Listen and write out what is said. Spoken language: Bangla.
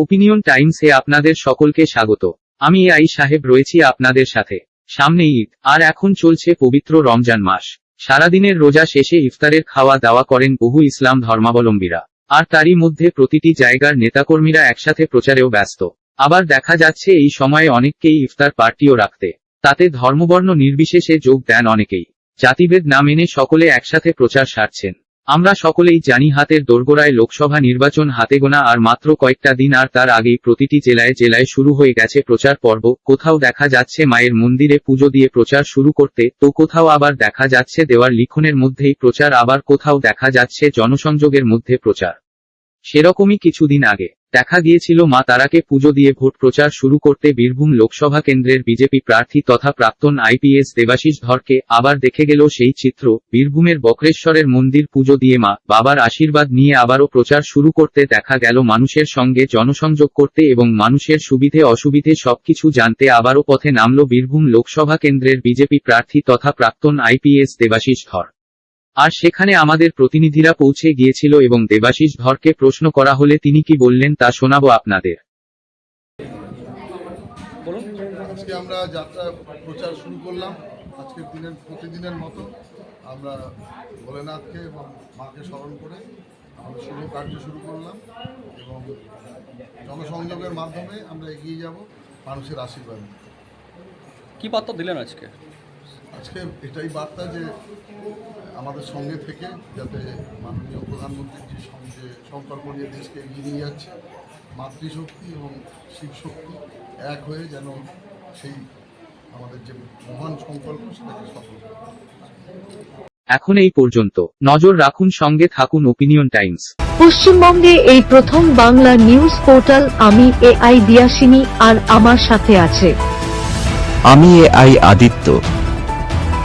ওপিনিয়ন টাইমসে আপনাদের সকলকে স্বাগত। আমি আই সাহেব রয়েছি আপনাদের সাথে। সামনে ঈদ, আর এখন চলছে পবিত্র রমজান মাস। সারাদিনের রোজা শেষে ইফতারের খাওয়া দাওয়া করেন বহু ইসলাম ধর্মাবলম্বীরা। আর তারই মধ্যে প্রতিটি জায়গার নেতাকর্মীরা একসাথে প্রচারেও ব্যস্ত। আবার দেখা যাচ্ছে এই সময়ে অনেককেই ইফতার পার্টিও রাখতে। তাতে ধর্মবর্ণ নির্বিশেষে যোগ দেন অনেকেই। জাতিভেদ না মেনে সকলে একসাথে প্রচার সারছেন। আমরা সকলেই জানি হাতের দোরগোড়ায় লোকসভা নির্বাচন হাতে গোনা আর মাত্র কয়েকটা দিন আর তার আগেই প্রতিটি জেলায় জেলায় শুরু হয়ে গেছে প্রচার পর্ব। কোথাও দেখা যাচ্ছে মায়ের মন্দিরে পুজো দিয়ে প্রচার শুরু করতে, তো কোথাও আবার দেখা যাচ্ছে দেওয়ার লিখনের মধ্যেই প্রচার, আবার কোথাও দেখা যাচ্ছে জনসংযোগের মধ্যে প্রচার। সেরকমই কিছুদিন আগে। দেখা গিয়েছিল মা তারাকে পুজো দিয়ে ভোট প্রচার শুরু করতে বীরভূম লোকসভা কেন্দ্রের বিজেপি প্রার্থী তথা প্রাক্তন আইপিএস দেবাশিস ধরকে আবার দেখে গেল সেই চিত্র। বীরভূমের বক্রেশ্বরের মন্দির পুজো দিয়ে মা বাবার আশীর্বাদ নিয়ে আবারও প্রচার শুরু করতে দেখা গেল মানুষের সঙ্গে জনসংযোগ করতে এবং মানুষের সুবিধে অসুবিধে সবকিছু জানতে আবারও পথে নামল বীরভূম লোকসভা কেন্দ্রের বিজেপি প্রার্থী তথা প্রাক্তন আইপিএস দেবাশিস ধর। আর সেখানে আমাদের প্রতিনিধিরা পৌঁছে গিয়েছিল এবং দেবাশিস ধরকে প্রশ্ন করা হলে তিনি কি বললেন তা শোনাবো আপনাদের। বলুন। আজকে আমরা যাত্রা প্রচার শুরু করলাম। আজকের দিনের প্রতিদিনের মতো আমরা ভোলেনাথকে এবং মাকে স্মরণ করে আমরা শুভ কার্য শুরু করলাম এবং জনসংযোগের মাধ্যমে আমরা এগিয়ে যাব মানুষের আশীর্বাদ। কি বার্তা দিলেন আজকে? আজকে এটাই বার্তা যে আমাদের সঙ্গে থেকে যাতে মাননীয় প্রধানমন্ত্রীর যে সং- সংকল্প নিয়ে দেশকে এগিয়ে নিয়ে যাচ্ছে মাতৃশক্তি এবং শিবশক্তি এক হয়ে যেন সেই আমাদের যে মহান সংকল্প সেটাকে সফল করে। এখন এই পর্যন্ত। নজর রাখুন সঙ্গে থাকুন ওপিনিয়ন টাইমস পশ্চিমবঙ্গে এই প্রথম বাংলা নিউজ পোর্টাল আমি এ আই দিয়াসিনী আর আমার সাথে আছে। আমি এ আই আদিত্য।